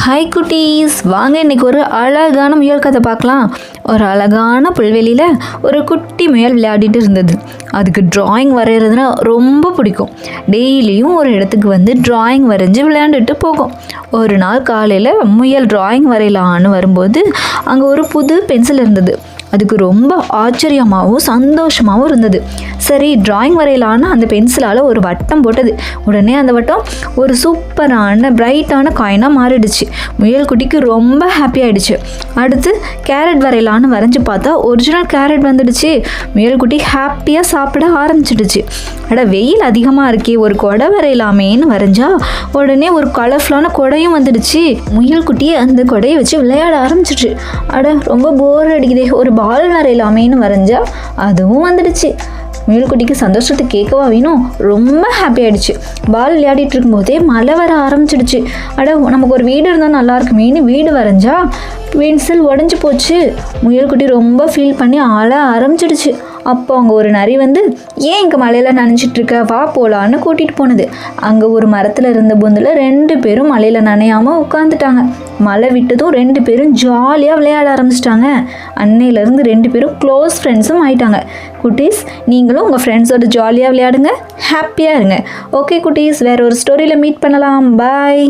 Hi குட்டீஸ் வாங்க இன்னைக்கு ஒரு அழகான முயல் கதை பார்க்கலாம். ஒரு அழகான புல்வெளியில் ஒரு குட்டி முயல் விளையாடிட்டு இருந்தது. அதுக்கு ட்ராயிங் வரைகிறதுனா ரொம்ப பிடிக்கும். டெய்லியும் ஒரு இடத்துக்கு வந்து ட்ராயிங் வரைஞ்சி விளையாண்டுட்டு போகும். ஒரு நாள் காலையில் முயல் ட்ராயிங் வரையலான்னு வரும்போது அங்கே ஒரு புது பென்சில் இருந்தது. அதுக்கு ரொம்ப ஆச்சரியமாகவும் சந்தோஷமாகவும் இருந்தது. சரி டிராயிங் வரையலான்னு அந்த பென்சிலால் ஒரு வட்டம் போட்டது. உடனே அந்த வட்டம் ஒரு சூப்பரான பிரைட்டான காயினாக மாறிடுச்சு. முயல் குட்டிக்கு ரொம்ப ஹாப்பி ஆகிடுச்சு அடுத்து கேரட் வரையலான்னு வரைஞ்சி பார்த்தா ஒரிஜினல் கேரட் வந்துடுச்சு. முயல் குட்டி ஹாப்பியாக சாப்பிட ஆரம்பிச்சிடுச்சு. அட வெயில் அதிகமாக இருக்கே ஒரு கொடை வரையலாமேன்னு வரைஞ்சா உடனே ஒரு கலர்ஃபுல்லான கொடையும் வந்துடுச்சு. முயல்குட்டியை அந்த கொடையை வச்சு விளையாட ஆரம்பிச்சிடுச்சு. அட ரொம்ப போர் அடிக்குதே ஒரு பால் வரையலாமேன்னு வரைஞ்சா அதுவும் வந்துடுச்சு. முயல்குட்டிக்கு சந்தோஷத்தை கேட்கவா வேணும் ரொம்ப ஹாப்பி ஆகிடுச்சு பால் விளையாடிட்டு இருக்கும்போதே மழை வர ஆரம்பிச்சிடுச்சு. அட நமக்கு ஒரு வீடு இருந்தால் நல்லா இருக்குமேன்னு வீடு வரைஞ்சா பென்சில் உடஞ்சி போச்சு. முயல்குட்டி ரொம்ப ஃபீல் பண்ணி ஆள ஆரம்பிச்சிடுச்சு. அப்போ அங்கே ஒரு நரி வந்து ஏன் இங்கே மலையில் நனைஞ்சிட்டு இருக்க? வா போலான்னு கூட்டிகிட்டு போனது. அங்கே ஒரு மரத்தில் இருந்த பொந்தில் ரெண்டு பேரும் மலையில் நனையாமல் உட்காந்துட்டாங்க மழை விட்டதும் ரெண்டு பேரும் ஜாலியாக விளையாட ஆரம்பிச்சிட்டாங்க. அன்னையிலேருந்து ரெண்டு பேரும் க்ளோஸ் ஃப்ரெண்ட்ஸும் ஆயிட்டாங்க. குட்டீஸ் நீங்களும் உங்கள் ஃப்ரெண்ட்ஸோட ஜாலியாக விளையாடுங்க. ஹாப்பியாக இருங்க. ஓகே குட்டீஸ் வேறு ஒரு ஸ்டோரியில் மீட் பண்ணலாம். பாய்